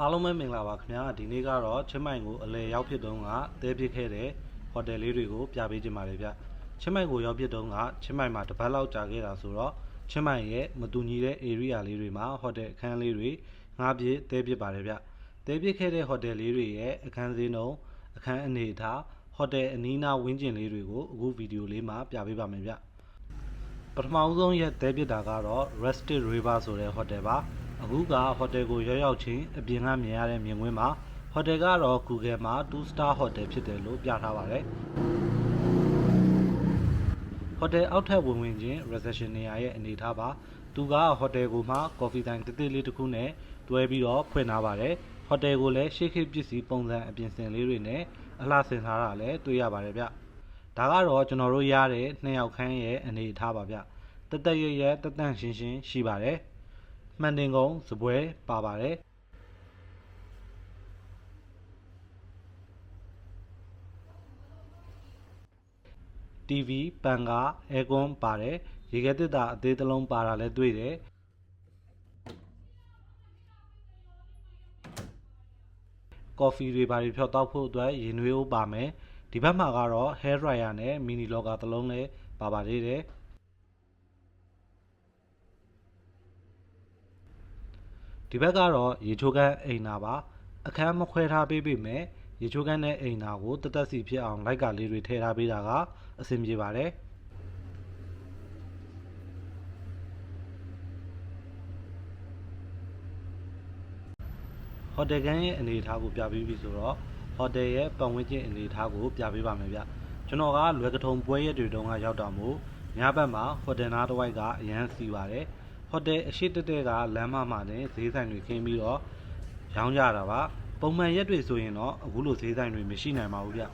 အားလုံးပဲမင်္ဂလာပါခင်ဗျာဒီနေ့ကတော့ချင်းမိုင်ကိုအလဲရောက်ဖြစ်တုန်းကတဲပစ်ခဲ့တဲ့ဟိုတယ်လေးတွေကိုပြပေးခြင်းပါတယ်ဗျချင်းမိုင်ကိုရောက်ဖြစ်တုန်းကချင်းမိုင်မှာတစ်ပတ်လောက်ကြာခဲ့တာဆိုတော့ချင်းမိုင်ရဲ့မတူညီတဲ့ area လေးတွေမှာဟိုတယ်အခန်းလေးတွေငှားပြစ်တဲပစ်ပါတယ်ဗျတဲပစ်ခဲ့တဲ့ဟိုတယ်လေးတွေရဲ့အခန်းစည်းနှုန်းအခန်းအနေအထားဟိုတယ်အနီးနားဝင်းကျင်လေးတွေကိုအခုဗီဒီယိုလေးမှာပြပေးပါမယ်ဗျပထမဦးဆုံးရက်တဲပြစ်တာကတော့ Rustic River ဆိုတဲ့ဟိုတယ်ပါ အခုကဟိုတယ်ကိုရောက်ရောက်ချင်းအပြင်ကမြင်ရတဲ့မြင်ကွင်းမှာဟိုတယ်ကတော့ Google မှာ2 star hotel ဖြစ်တယ်လို့ပြထားပါတယ်ဟိုတယ်အောက်ထပ်ဝင်ဝင်ချင်း reception နေရာရဲ့အနေထားပါသူကဟိုတယ်ကိုမှ coffee time တစ်တစ်လေးတစ်ခုနဲ့တွဲပြီးတော့ဖွင့်ထားပါတယ်ဟိုတယ်ကိုလည်းရှေ့ခေတ်ပစ္စည်းပုံစံအပြင်ဆင်လေးတွေနဲ့အလှဆင်ထားတာလည်းတွေ့ရပါတယ်ဗျဒါကတော့ကျွန်တော်တို့ရတဲ့နှစ်ယောက်ခန်းရဲ့အနေအထားပါဗျတသက်ရရတတန့်ရှင်းရှင်းရှိပါတယ် မှန်တင်ကုန်းစပွဲပါပါတယ် TV ပန်ကားအဲကွန်ပါတယ်ရေခဲတစ်တာအသေးတစ်လုံးပါတာလည်းတွေ့တယ်ကော်ဖီတွေပါတွေဖြောက်တောက်ဖို့အတွက်ရေနွေးဦးပါမယ်ဒီဘက်မှာကတော့ hair dryer နဲ့ mini logger တစ်လုံးလည်းပါပါသေးတယ် ဒီဘက်ကတော့ရေချိုးခန်းအိမ်နာပါအခန်းမခွဲထားပေးပေမဲ့ရေချိုးခန်းနဲ့အိမ်နာကိုတသက်စီဖြစ်အောင်လိုက်ကလေးတွေထည့်ထားပေးတာကအဆင်ပြေပါတယ်ဟိုတယ်ကန်ရဲ့အနေအထားကိုပြပေးပြီဆိုတော့ဟိုတယ်ရဲ့ပတ်ဝန်းကျင်အနေအထားကိုပြပေးပါမယ်ဗျကျွန်တော်ကလွယ်ကထုံပွဲရက်တွေတုန်းကရောက်တာမို့ညဘက်မှာဟိုတယ်နားတစ်ဝိုက်ကအရန်စီပါတယ် ဟိုတယ်အရှိတက်တဲ့ကလမ်းမမှာနဲ့ဈေးဆိုင်တွေခင်းပြီးတော့ရောင်းကြတာပါပုံမှန်ရက်တွေဆိုရင်တော့အခုလိုဈေးဆိုင်တွေမရှိနိုင်ပါဘူးဗျ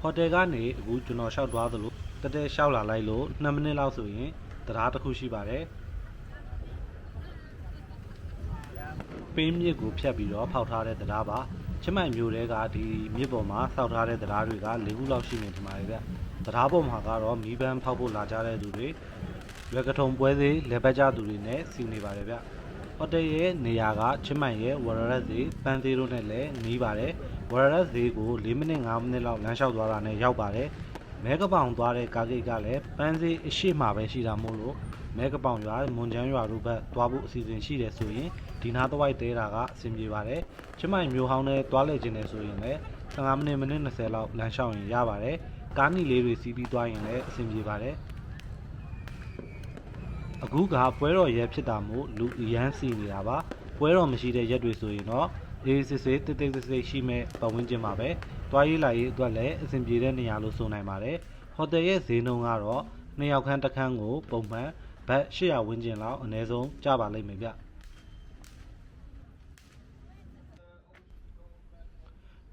ဟိုတယ်ကနေအခုကျွန်တော်လျှောက်သွားသလိုတက်တက်လျှောက်လာလိုက်လို့2မိနစ်လောက်ဆိုရင်တရားတစ်ခုရှိပါတယ်ပေးမြစ်ကိုဖြတ်ပြီးတော့ဖောက်ထားတဲ့တရားပါချစ်မိုင်မျိုးတွေကဒီမြစ်ပေါ်မှာစောက်ထားတဲ့တရားတွေက၄ခုလောက်ရှိနေတယ်မှာလေဗျတရားပေါ်မှာကတော့မီးပန်းဖောက်ဖို့လာကြတဲ့သူတွေ ရွက်ကထုံပွဲသေးလေပတ်ကြသူတွေနဲ့စီနေပါတယ်ဗျဟိုတယ်ရဲ့နေရာကချစ်မိုင်ရဲ့ဝရရက်ဈေးပန်းသေးတို့နဲ့လည်းနီးပါတယ်ဝရရက်ဈေးကို၄မိနစ်5မိနစ်လောက်လမ်းလျှောက်သွားတာနဲ့ရောက်ပါတယ်မဲကပောင်သွားတဲ့ကားဂိတ်ကလည်းပန်းသေးအရှိမှပဲရှိတာမို့လို့မဲကပောင်ရွာမွန်ချမ်းရွာတို့ဘက်သွားဖို့အစီအစဉ်ရှိတယ်ဆိုရင်ဒီနားတစ်ဝိုက်သေးတာကအဆင်ပြေပါတယ်။ချစ်မိုင်မျိုးဟောင်းနဲ့တွားလေခြင်းနဲ့ဆိုရင်လည်း15မိနစ်မိနစ်20လောက်လမ်းလျှောက်ရင်ရပါတယ်။ကားနီလေးတွေစီးပြီးသွားရင်လည်းအဆင်ပြေပါတယ်။ အခုကပွဲတော်ရဲဖြစ်တာမို့လူအရန်စီနေတာပါ။ပွဲတော်မရှိတဲ့ရက်တွေဆိုရင်တော့အေးစစ်စစ်တိတ်တိတ်ဆိတ်ဆိတ်ရှိမဲ့ပတ်ဝန်းကျင်မှာပဲ။တွားရေးလာရေးအတွက်လည်းအဆင်ပြေတဲ့နေရာလို့ဆိုနိုင်ပါတယ်။ဟိုတယ်ရဲ့ဈေးနှုန်းကတော့နှစ်ယောက်ခန်းတစ်ခန်းကိုပုံမှန်ဘတ်800ဝန်းကျင်လောက်အနည်းဆုံးကျပါလိမ့်မယ်ဗျ။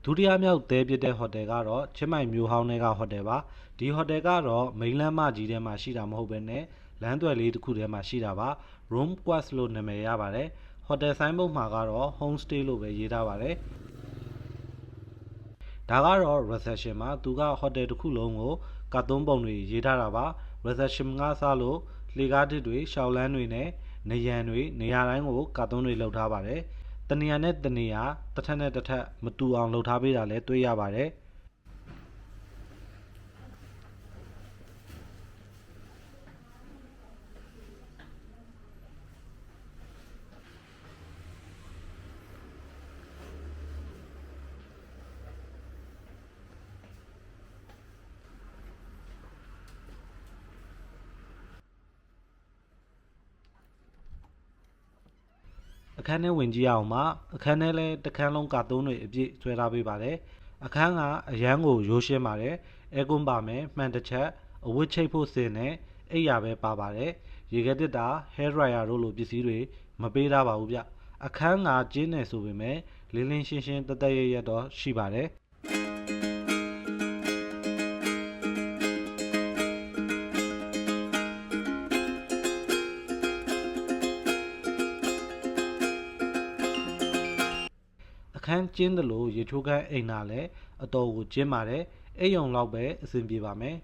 ဒုတိယမြောက်တဲပြစ်တဲ့ဟိုတယ်ကတော့ချင်းမိုင်မျိုးဟောင်းထဲကဟိုတယ်ပါဒီဟိုတယ်ကတော့မိန်းလမ်းမကြီးထဲမှာရှိတာမဟုတ်ဘဲနဲ့ လမ်းသွယ်လေးတစ်ခုထဲမှာရှိတာပါ room quest လို့နာမည်ရပါတယ်ဟိုတယ်ဆိုင်ဘုတ်မှာကတော့ home stay လို့ပဲရေးထားပါတယ်ဒါကတော့ reception မှာသူကဟိုတယ်တစ်ခုလုံးကိုကာတွန်းပုံတွေရေးထားတာပါ reception ကစလို့လေကားတစ်တွေရှောက်လန်းတွေနဲ့နေရန်တွေနေရာတိုင်းကိုကာတွန်းတွေလှုပ်ထားပါတယ်တနေရာနဲ့တနေရာတစ်ထက်နဲ့တစ်ထက်မတူအောင်လုပ်ထားပေးတာလည်းတွေ့ရပါတယ် အခန်းထဲဝင်ကြည့်အောင်ပါအခန်းထဲလဲတစ်ခန်းလုံးကာတွန်းတွေအပြည့်ဆွဲထားပေးပါတယ်အခန်းကအရန်ကိုရိုးရှင်းပါတယ်အဲကွန်းပါမယ်မှန်တစ်ချက်အဝတ်ချိတ်ဖို့စင်နဲ့အိပ်ယာပဲပါပါတယ်ရေခဲတစ်တာ hair dryer တို့လိုပစ္စည်းတွေမပေးထားပါဘူးဗျအခန်းကကျင်းနေဆိုပေမဲ့လင်းလင်းရှင်းရှင်းတသက်ရရတော့ရှိပါတယ် ခန်းကျင်းတယ်လို့ရေချိုးခန်းအိမ်သာလည်းအတော်ကိုကျင်းပါတယ်အိမ်ယုံလောက်ပဲအဆင်ပြေပါမယ်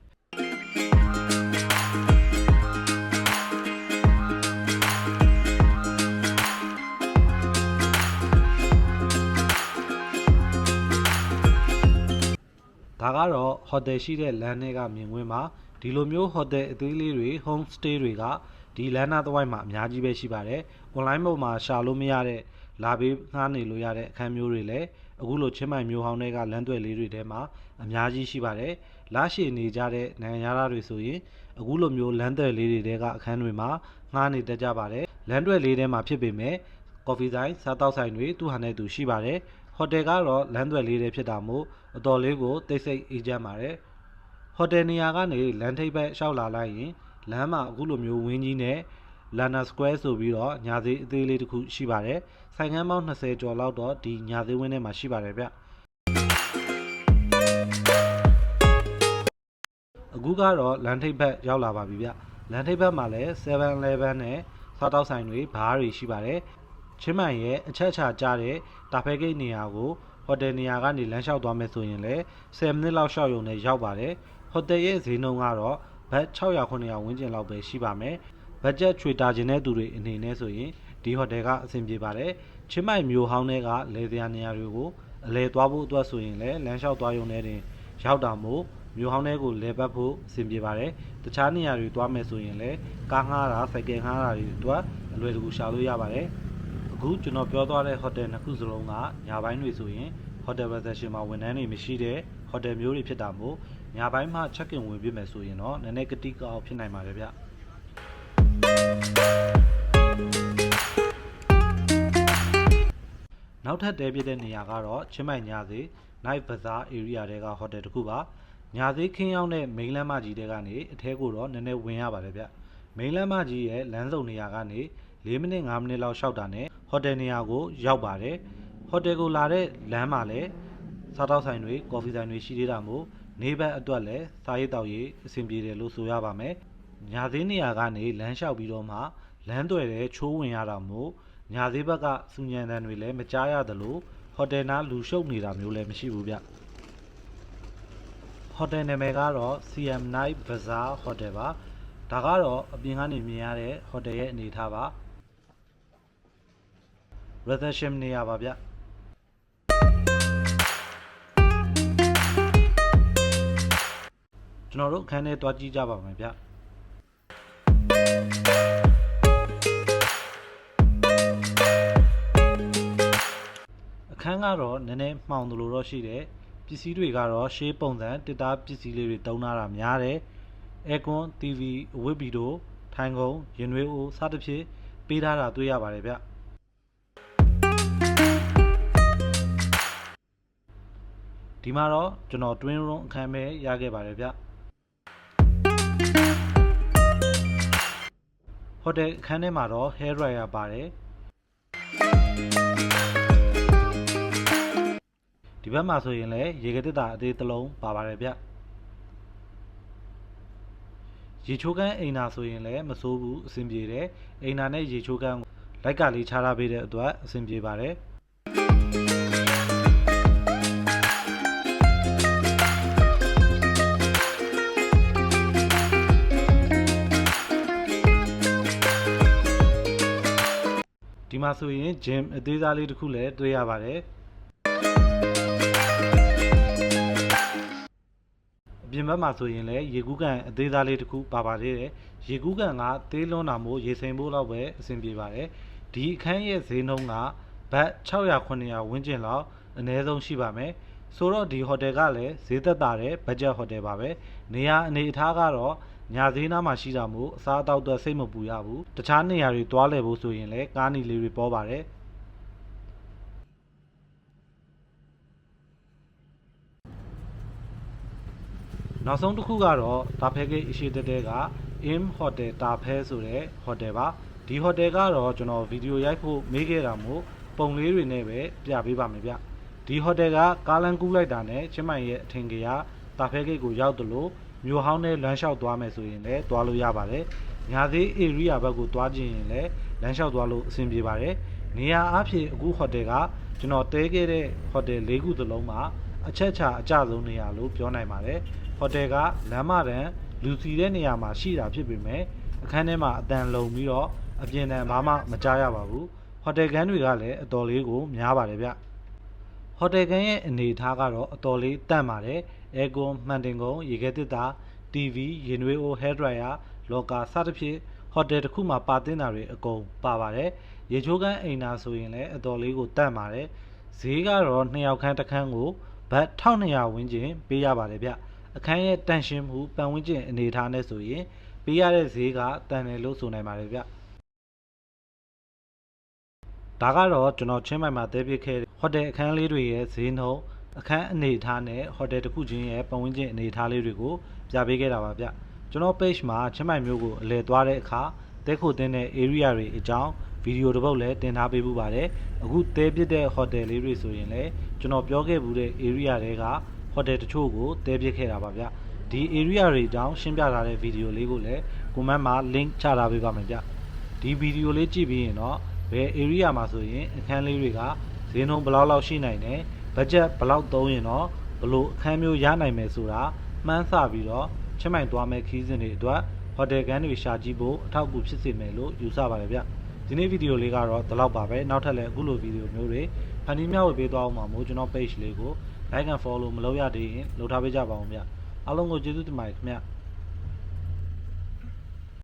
ါကတော့ hotel ရှိတဲ့လမ်းထဲကမြင်ကွင်းမှာဒီလိုမျိုး hotel အသေးလေးတွေ home stay တွေကဒီလမ်းနားတစ်ဝိုက်မှာအများကြီးပဲရှိပါတယ်။ online ပေါ်မှာရှာလို့မရတဲ့ လာဘေးငှားနေလို့ရတဲ့အခန်းမျိုးတွေလည်းအခုလိုချင်းမိုင်မျိုးဟောင်းတွေကလမ်းသွယ်လေးတွေထဲမှာအများကြီးရှိပါတယ်။လာရှည်နေကြတဲ့နိုင်ငံသားတွေဆိုရင်အခုလိုမျိုးလမ်းသွယ်လေးတွေတဲကအခန်းတွေမှာငှားနေတတ်ကြပါတယ်။လမ်းသွယ်လေးထဲမှာဖြစ်ပေမဲ့ကော်ဖီဆိုင်စားတောက်ဆိုင်တွေသူ့ဟာနဲ့သူရှိပါတယ်။ဟိုတယ်ကတော့လမ်းသွယ်လေးတွေဖြစ်တာမို့အတော်လေးကိုတိတ်ဆိတ်အေးချမ်းပါတယ်။ဟိုတယ်နေရာကနေလမ်းထိပ်ဘက်လျှောက်လာလိုက်ရင်လမ်းမှာအခုလိုမျိုးဝင်းကြီးနဲ့ Lana Square ဆိုပြီးတော့ညာသေးအသေးလေးတစ်ခုရှိပါတယ်။ဆိုင်ကန်းပေါင်း20ကျော်လောက်တော့ဒီညာသေးဝင်းထဲမှာရှိပါတယ်ဗျ။အခုကတော့လမ်းထိပ်ဘက်ရောက်လာပါပြီဗျ။လမ်းထိပ်ဘက်မှာလည်း 7-Eleven နဲ့စားတောက်ဆိုင်တွေဘားတွေရှိပါတယ်။ချင်းမိုင်ရဲ့အချက်အချာကျတဲ့တာဖဲဂိတ်နေရာကိုဟိုတယ်နေရာကနေလမ်းလျှောက်သွားမယ်ဆိုရင်လည်း10မိနစ်လောက်လျှောက်ရုံနဲ့ရောက်ပါတယ်။ဟိုတယ်ရဲ့ဈေးနှုန်းကတော့ဘတ်600 900ဝန်းကျင်လောက်ပဲရှိပါမယ်။ ဘတ်ဂျက်ချွေတာခြင်းတဲ့သူတွေအနေနဲ့ဆိုရင်ဒီဟိုတယ်ကအဆင်ပြေပါတယ်။ချင်းမိုင်မျိုးဟောင်းတွေကလေစရာနေရာတွေကိုအလဲသွားဖို့အတွက်ဆိုရင်လည်းလမ်းလျှောက်သွားရုံနဲ့တင်ရောက်တာမို့မျိုးဟောင်းတွေကိုလဲပတ်ဖို့အဆင်ပြေပါတယ်။တခြားနေရာတွေသွားမယ်ဆိုရင်လည်းကားငှားတာစိုက်ကယ်ငှားတာတွေအတွက်အလွယ်တကူရှာလို့ရပါတယ်။အခုကျွန်တော်ပြောသွားတဲ့ဟိုတယ်နှစ်ခုစလုံးကညပိုင်းတွေဆိုရင်ဟိုတယ် reservation မှာဝန်ထမ်းတွေမရှိတဲ့ဟိုတယ်မျိုးတွေဖြစ်တာမို့ညပိုင်းမှ check in ဝင်ပြမယ်ဆိုရင်တော့နည်းနည်းကတိကအောက်ဖြစ်နိုင်ပါတယ်ဗျ နောက်ထပ်တဲပြတဲ့နေရာကတော့ချင်းမိုင်ညာစီ night bazaar area တွေကဟိုတယ်တစ်ခုပါညာစီခင်းရောက်တဲ့မိန်းလမ်းမကြီးတဲကနေအထဲကိုတော့နည်းနည်းဝင်ရပါတယ်ဗျမိန်းလမ်းမကြီးရဲ့လမ်းစုံနေရာကနေ4မိနစ်5မိနစ်လောက်ရှောက်တာနဲ့ဟိုတယ်နေရာကိုရောက်ပါတယ်ဟိုတယ်ကိုလာတဲ့လမ်းမှာလည်းစားတောက်ဆိုင်တွေကော်ဖီဆိုင်တွေရှိသေးတာမို့နေဘက်အတွက်လည်းစားရေးတောက်ရေးအဆင်ပြေတယ်လို့ဆိုရပါမယ် ညာသေးနေရာကနေလမ်းလျှောက်ပြီးတော့မှလမ်းတွေတဲ့ချိုးဝင်ရတာမို့ညာသေးဘက်ကစူညံတန်တွေလည်းမကြားရသလိုဟိုတယ်နားလူရှုပ်နေတာမျိုးလည်းမရှိဘူးဗျဟိုတယ်နာမည်ကတော့ CM Night Bazaar Hotel ပါဒါကတော့အပြင်ကနေမြင်ရတဲ့ဟိုတယ်ရဲ့အနေအထားပါ reception နေရာပါဗျကျွန်တော်တို့အခန်းထဲတွားကြည့်ကြပါမယ်ဗျ အခန်းကတော့နည်းနည်းမှောင်တယ်လို့တော့ရှိတယ်ပစ္စည်းတွေကတော့ရှေးပုံစံတစ်သားပစ္စည်းလေးတွေတုံးထားတာများတယ်အဲကွန် TV အဝတ်ဗီတိုထိုင်ကုန်ရင်နွေးအိုးစသဖြင့်ပေးထားတာတွေ့ရပါတယ်ဗျဒီမှာတော့ကျွန်တော် twin room အခန်းပဲရခဲ့ပါတယ်ဗျဟိုတယ်အခန်းထဲမှာတော့ hair dryer ပါတယ် ဒီဘက်မှာဆိုရင်လည်းရေကတစ်တာအသေးတစ်လုံးပါပါတယ်ဗျရေချိုးကန်းအိမ်နာဆိုရင်လည်းမစိုးဘူးအဆင်ပြေတယ်အိမ်နာနဲ့ရေချိုးကန်းကိုလိုက်ကလေးခြားထားပေးတဲ့အတွက်အဆင်ပြေပါတယ်ဒီမှာဆိုရင် gym အသေးစားလေးတစ်ခုလည်းတွေ့ရပါတယ် ပြင်ဘက်မှာဆိုရင်လည်းရေကူးကန်အသေးစားလေးတစ်ခုပါပါသေးတယ်ရေကူးကန်ကသေးလွန်းတာမို့ရေစိမ်ဖို့လောက်ပဲအဆင်ပြေပါတယ်ဒီအခန်းရဲ့ဈေးနှုန်းကဘတ်600 900ဝန်းကျင်လောက်အနည်းဆုံးရှိပါမယ်ဆိုတော့ဒီဟိုတယ်ကလည်းဈေးသက်သာတဲ့ဘတ်ဂျက်ဟိုတယ်ပါပဲနေရာအနေအထားကတော့ညာဈေးနားမှာရှိတာမို့အစားအသောက်အတွက်စိတ်မပူရဘူးတခြားနေရာတွေသွားလည်ဖို့ဆိုရင်လည်းကားနီလေးတွေပေါ်ပါတယ် နောက်ဆုံးတစ်ခုကတော့တာဖဲဂိတ်အရှိတက်တဲက Im Hotel တာဖဲဆိုတဲ့ဟိုတယ်ပါဒီဟိုတယ်ကတော့ကျွန်တော်ဗီဒီယိုရိုက်ဖို့မေးခဲ့တာမို့ပုံလေးတွေနဲ့ပဲပြပေးပါမယ်ဗျဒီဟိုတယ်ကကားလန်ကူးလိုက်တာနဲ့ချင်းမိုင်ရဲ့အထင်ကြီးကတာဖဲဂိတ်ကိုရောက်တယ်လို့မြို့ဟောင်းနဲ့လမ်းလျှောက်သွားမယ်ဆိုရင်လည်းသွားလို့ရပါတယ်ညာသေး area ဘက်ကိုသွားကြည့်ရင်လည်းလမ်းလျှောက်သွားလို့အဆင်ပြေပါတယ်နေရာအားဖြင့်အခုဟိုတယ်ကကျွန်တော်တဲခဲ့တဲ့ဟိုတယ်၄ခုသလုံးမှာအချက်ချာအကျဆုံးနေရာလို့ပြောနိုင်ပါတယ် ဟိုတယ်ကလမ်းမတန်းလူစီတဲ့နေရာမှာရှိတာဖြစ်ပေမဲ့အခန်းထဲမှာအတန်လုံပြီးတော့အပြင်တန်ဘာမှမကြားရပါဘူးဟိုတယ်ကန်းတွေကလည်းအတော်လေးကိုများပါတယ်ဗျဟိုတယ်ကန်းရဲ့အနေအထားကတော့အတော်လေးတန့်ပါတယ်အဲကွန်မှန်တင်ကုန်ရေခဲတစ်တာ TV ရေနွေးအို hair dryer လော်ကာစသဖြင့်ဟိုတယ်တစ်ခုမှာပါတင်တာတွေအကုန်ပါပါတယ်ရေချိုးကန်းအိမ်နာဆိုရင်လည်းအတော်လေးကိုတန့်ပါတယ်ဈေးကတော့နှစ်ယောက်ခန်းတစ်ခန်းကိုဘတ်1200ဝန်းကျင်ပေးရပါတယ်ဗျ အခန်းရဲ့တန်ရှင်းမှုပတ်ဝန်းကျင်အနေအထားနဲ့ဆိုရင်ပေးရတဲ့ဈေးကတန်တယ်လို့ဆိုနိုင်ပါတယ်ဗျဒါကတော့ကျွန်တော်ချင်းမိုင်မှာတည်ပြစ်ခဲ့တဲ့ဟိုတယ်အခန်းလေးတွေရဲ့ဈေးနှုန်းအခန်းအနေအထားနဲ့ဟိုတယ်တစ်ခုချင်းရဲ့ပတ်ဝန်းကျင်အနေအထားလေးတွေကိုပြပေးခဲ့တာပါဗျကျွန်တော် page မှာချင်းမိုင်မျိုးကိုအလဲသွားတဲ့အခါတဲခိုတင်းတဲ့ area တွေအကြောင်းဗီဒီယိုတစ်ပုဒ်လည်းတင်ထားပေးပူပါတယ်အခုတဲပြစ်တဲ့ဟိုတယ်လေးတွေဆိုရင်လည်းကျွန်တော်ပြောခဲ့ဘူးတဲ့ area တွေက ဟိုတယ်တချို့ကိုတဲပြစ်ခဲ့တာပါဗျဒီ area တွေအကြောင်းရှင်းပြထားတဲ့ဗီဒီယိုလေးကိုလည်း comment မှာ link ချထားပေးပါမယ်ဗျဒီဗီဒီယိုလေးကြည့်ပြီးရင်တော့ဘယ် area မှာဆိုရင်အခန်းလေးတွေကဈေးနှုန်းဘယ်လောက်လောက်ရှိနိုင်တယ်ဘတ်ဂျက်ဘယ်လောက်သုံးရင်တော့ဘယ်လို့အခန်းမျိုးရနိုင်မယ်ဆိုတာမှန်းဆပြီးတော့ချင်းမိုင်သွားမဲ့ခီးစဉ်တွေအတွက်ဟိုတယ်ကန်းတွေရှာကြည့်ဖို့အထောက်အကူဖြစ်စေမယ်လို့ယူဆပါတယ်ဗျဒီနေ့ဗီဒီယိုလေးကတော့ဒီလောက်ပါပဲနောက်ထပ်လည်းအခုလိုဗီဒီယိုမျိုးတွေဖန်တီးမျှဝေပေးသွားအောင်ပါမို့ကျွန်တော် page လေးကို like and follow မလုပ်ရသေးရင်လုပ်ထားပေးကြပါဦးဗျအားလုံးကိုကျေးဇူးတင်ပါတယ်ခင်ဗျ